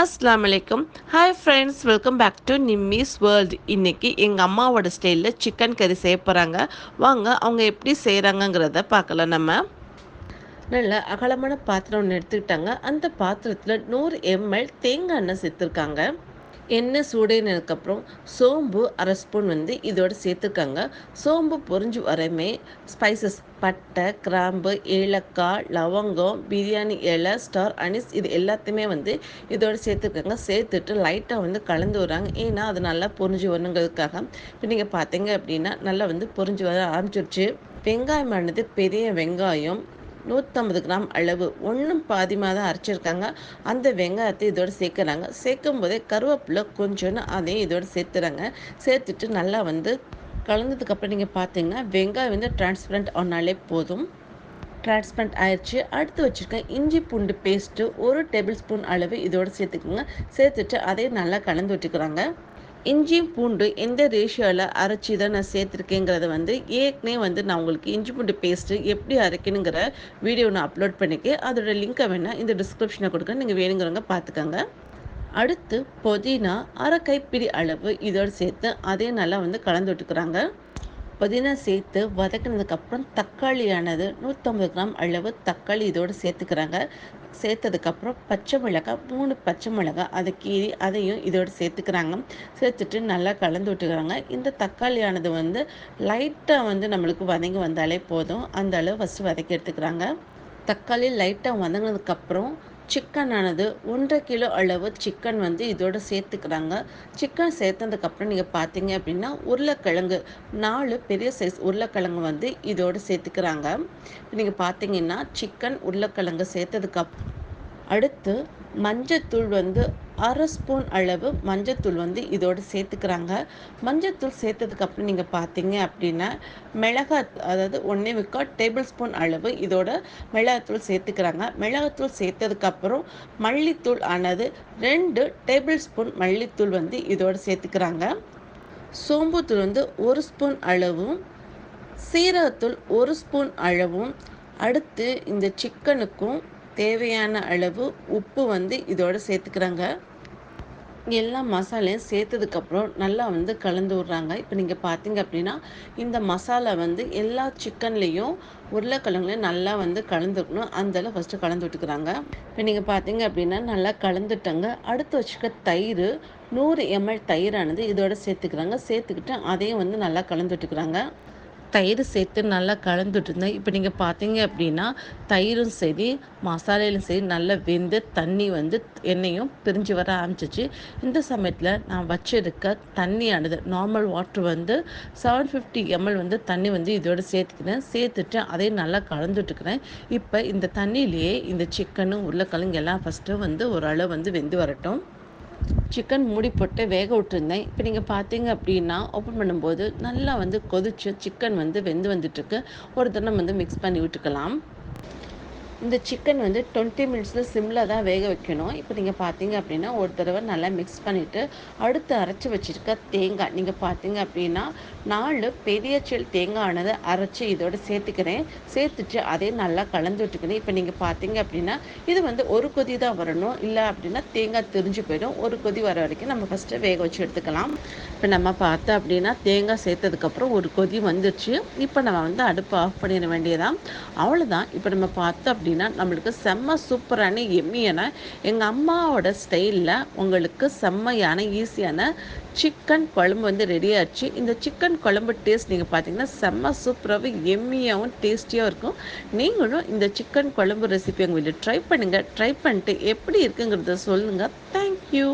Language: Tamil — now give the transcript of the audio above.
அஸ்லாம் வலைக்கம் hi friends welcome back to Nimmi's world இன்றைக்கி எங்கள் அம்மாவோட ஸ்டைலில் சிக்கன் கறி செய்ய போகிறாங்க வாங்க அவங்க எப்படி செய்கிறாங்கங்கிறத பார்க்கலாம் நம்ம. நல்ல அகலமான பாத்திரம் ஒன்று எடுத்துக்கிட்டாங்க. அந்த பாத்திரத்தில் நூறு எம்எல் தேங்காய் எண்ணெய் சேர்த்துருக்காங்க. எண்ணெய் சூடேனதுக்கப்புறம் சோம்பு அரை ஸ்பூன் வந்து இதோடு சேர்த்துருக்காங்க சோம்பு பொறிஞ்சு வரமே ஸ்பைசஸ் பட்டை கிராம்பு ஏலக்காய் லவங்கம் பிரியாணி இலை ஸ்டார் அனிஸ் இது எல்லாத்தையுமே வந்து இதோடு சேர்த்துருக்காங்க சேர்த்துட்டு லைட்டாக வந்து கலந்து வராங்க ஏன்னா அது நல்லா பொறிஞ்சு வரணுங்கிறதுக்காக. இப்போ நீங்கள் பார்த்தீங்க அப்படின்னா நல்லா வந்து பொறிஞ்சு வர ஆரம்பிச்சிருச்சு. வெங்காயமானது பெரிய வெங்காயம் நூற்றம்பது கிராம் அளவு ஒன்றும் பாதிமாக தான் அரைச்சிருக்காங்க. அந்த வெங்காயத்தை இதோடு சேர்க்குறாங்க. சேர்க்கும் போதே கருவேப்பிலை கொஞ்சோன்னு அதையும் இதோடு சேர்த்துறாங்க. சேர்த்துட்டு நல்லா வந்து கலந்ததுக்கப்புறம் நீங்கள் பார்த்தீங்கன்னா வெங்காயம் வந்து டிரான்ஸ்பரண்ட் ஆனாலே போதும். டிரான்ஸ்பரண்ட் ஆயிடுச்சு அடுத்து வச்சுருக்கேன் இஞ்சி பூண்டு பேஸ்ட்டு ஒரு டேபிள் ஸ்பூன் அளவு இதோடு சேர்த்துக்கோங்க. சேர்த்துட்டு அதையும் நல்லா கலந்து விட்டுக்கிறாங்க. இஞ்சியும் பூண்டு எந்த ரேஷியோவில் அரைச்சி தான் நான் சேர்த்துருக்கேங்கிறத வந்து ஏற்கனவே வந்து நான் உங்களுக்கு இஞ்சி பூண்டு பேஸ்ட்டு எப்படி அரைக்கணுங்கிற வீடியோ நான் அப்லோட் பண்ணிக்கேன் அதோட லிங்க்கை வேணால் இந்த டிஸ்கிரிப்ஷனை கொடுக்க நீங்கள் வேணுங்கிறவங்க பார்த்துக்கோங்க. அடுத்து புதினா அரை கைப்பிடி அளவு இதோடு சேர்த்து அதே நல்லா வந்து கலந்து விட்டுக்கிறாங்க. புதினா சேர்த்து வதக்கினதுக்கப்புறம் தக்காளியானது நூற்றம்பது கிராம் அளவு தக்காளி இதோடு சேர்த்துக்கிறாங்க. சேர்த்ததுக்கப்புறம் பச்சை மிளகாய் மூணு பச்சை மிளகாய் அதை கீறி அதையும் இதோடு சேர்த்துக்கிறாங்க. சேர்த்துட்டு நல்லா கலந்து விட்டுக்கிறாங்க. இந்த தக்காளியானது வந்து லைட்டாக வந்து நம்மளுக்கு வதங்கி வந்தாலே போதும். அந்த அளவு ஃபஸ்ட்டு வதக்கி எடுத்துக்கிறாங்க. தக்காளி லைட்டாக வதங்கினதுக்கப்புறம் சிக்கனானது ஒன்றரை கிலோ அளவு சிக்கன் வந்து இதோட சேர்த்துக்கிறாங்க. சிக்கன் சேர்த்ததுக்கப்புறம் நீங்கள் பார்த்தீங்க அப்படின்னா உருளைக்கிழங்கு நாலு பெரிய சைஸ் உருளைக்கிழங்கு வந்து இதோடு சேர்த்துக்கிறாங்க. நீங்கள் பார்த்தீங்கன்னா சிக்கன் உருளைக்கிழங்கு சேர்த்ததுக்கப் அடுத்து மஞ்சத்தூள் வந்து அரை ஸ்பூன் அளவு மஞ்சத்தூள் வந்து இதோடு சேர்த்துக்கிறாங்க. மஞ்சத்தூள் சேர்த்ததுக்கப்புறம் நீங்கள் பார்த்தீங்க அப்படின்னா மிளகாய் அதாவது ஒன்றே முக்கால் டேபிள் ஸ்பூன் அளவு இதோட மிளகாத்தூள் சேர்த்துக்கிறாங்க. மிளகாத்தூள் சேர்த்ததுக்கப்புறம் மல்லித்தூள் ஆனது ரெண்டு டேபிள் ஸ்பூன் மல்லித்தூள் வந்து இதோடு சேர்த்துக்கிறாங்க. சோம்புத்தூள் வந்து ஒரு ஸ்பூன் அளவும் சீரகத்தூள் ஒரு ஸ்பூன் அளவும் அடுத்து இந்த சிக்கனுக்கும் தேவையான அளவு உப்பு வந்து இதோட சேர்த்துக்கிறாங்க. எல்லா மசாலையும் சேர்த்ததுக்கப்புறம் நல்லா வந்து கலந்து விட்றாங்க. இப்போ நீங்கள் பார்த்தீங்க அப்படின்னா இந்த மசாலா வந்து எல்லா சிக்கன்லேயும் உருளைக்கிழங்குலையும் நல்லா வந்து கலந்துக்கணும். அந்தளவு ஃபஸ்ட்டு கலந்து விட்டுக்கிறாங்க. இப்போ நீங்கள் பார்த்தீங்க அப்படின்னா நல்லா கலந்துட்டாங்க. அடுத்து வச்சுக்க தயிர். நூறு எம்எல் தயிரானது இதோட சேர்த்துக்கிறாங்க. சேர்த்துக்கிட்டு அதையும் வந்து நல்லா கலந்து விட்டுக்கிறாங்க. தயிர் சேர்த்து நல்லா கலந்துட்டு இருந்தேன். இப்போ நீங்கள் பார்த்தீங்க அப்படின்னா தயிரும் சரி மசாலையிலும் சரி நல்லா வெந்து தண்ணி வந்து எண்ணெயும் பிரிஞ்சு வர ஆரம்பிச்சிச்சு. இந்த சமயத்தில் நான் வச்சிருக்க தண்ணியானது நார்மல் வாட்ரு வந்து செவன் ஃபிஃப்டி எம்எல் வந்து தண்ணி வந்து இதோடு சேர்த்துக்கிறேன் சேர்த்துட்டு அதையும் நல்லா கலந்துட்டுக்கிறேன். இப்போ இந்த தண்ணியிலேயே இந்த சிக்கனும் உருளைக்கிழங்கு எல்லாம் ஃபஸ்ட்டு வந்து ஓரளவு வந்து வெந்து வரட்டும். சிக்கன் மூடி போட்டு வேக விட்டுருந்தேன். இப்போ நீங்கள் பார்த்தீங்க அப்படின்னா ஓப்பன் பண்ணும்போது நல்லா வந்து கொதிச்சு சிக்கன் வந்து வெந்து வந்துட்டுருக்கு. ஒரு தினம் வந்து மிக்ஸ் பண்ணி விட்டுக்கலாம். இந்த சிக்கன் வந்து டுவெண்ட்டி மினிட்ஸில் சிம்மில் தான் வேக வைக்கணும். இப்போ நீங்கள் பார்த்தீங்க அப்படின்னா ஒரு தடவை நல்லா மிக்ஸ் பண்ணிவிட்டு அடுத்து அரைச்சி வச்சுருக்க தேங்காய். நீங்கள் பார்த்தீங்க அப்படின்னா நாலு பெரிய செல் தேங்காய் அரைச்சி இதோட சேர்த்துக்கிறேன். சேர்த்துட்டு அதே நல்லா கலந்து விட்டுக்கிறேன். இப்போ நீங்கள் பார்த்தீங்க அப்படின்னா இது வந்து ஒரு கொதி தான் வரணும். இல்லை அப்படின்னா தேங்காய் தெரிஞ்சு போயிடும். ஒரு கொதி வர வரைக்கும் நம்ம ஃபஸ்ட்டு வேக வச்சு எடுத்துக்கலாம். இப்போ நம்ம பார்த்தோம் அப்படின்னா தேங்காய் சேர்த்ததுக்கப்புறம் ஒரு கொதி வந்துருச்சு. இப்போ நம்ம வந்து அடுப்பு ஆஃப் பண்ணிட வேண்டியதான் அவ்வளோதான் இப்போ நம்ம பார்த்தோம் அப்படின்னா அப்படின்னா நம்மளுக்கு செம்ம சூப்பரான எம்மியான எங்கள் அம்மாவோட ஸ்டைலில் உங்களுக்கு செம்மையான ஈஸியான சிக்கன் குழம்பு வந்து ரெடி ஆச்சு. இந்த சிக்கன் குழம்பு டேஸ்ட் நீங்கள் பார்த்தீங்கன்னா செம்ம சூப்பராகவும் எம்மியாகவும் டேஸ்டியாகவும் இருக்கும். நீங்களும் இந்த சிக்கன் குழம்பு ரெசிபி உங்கள் வீட்டில் ட்ரை பண்ணுங்கள் ட்ரை பண்ணிட்டு எப்படி இருக்குங்கிறத சொல்லுங்கள் தேங்க்யூ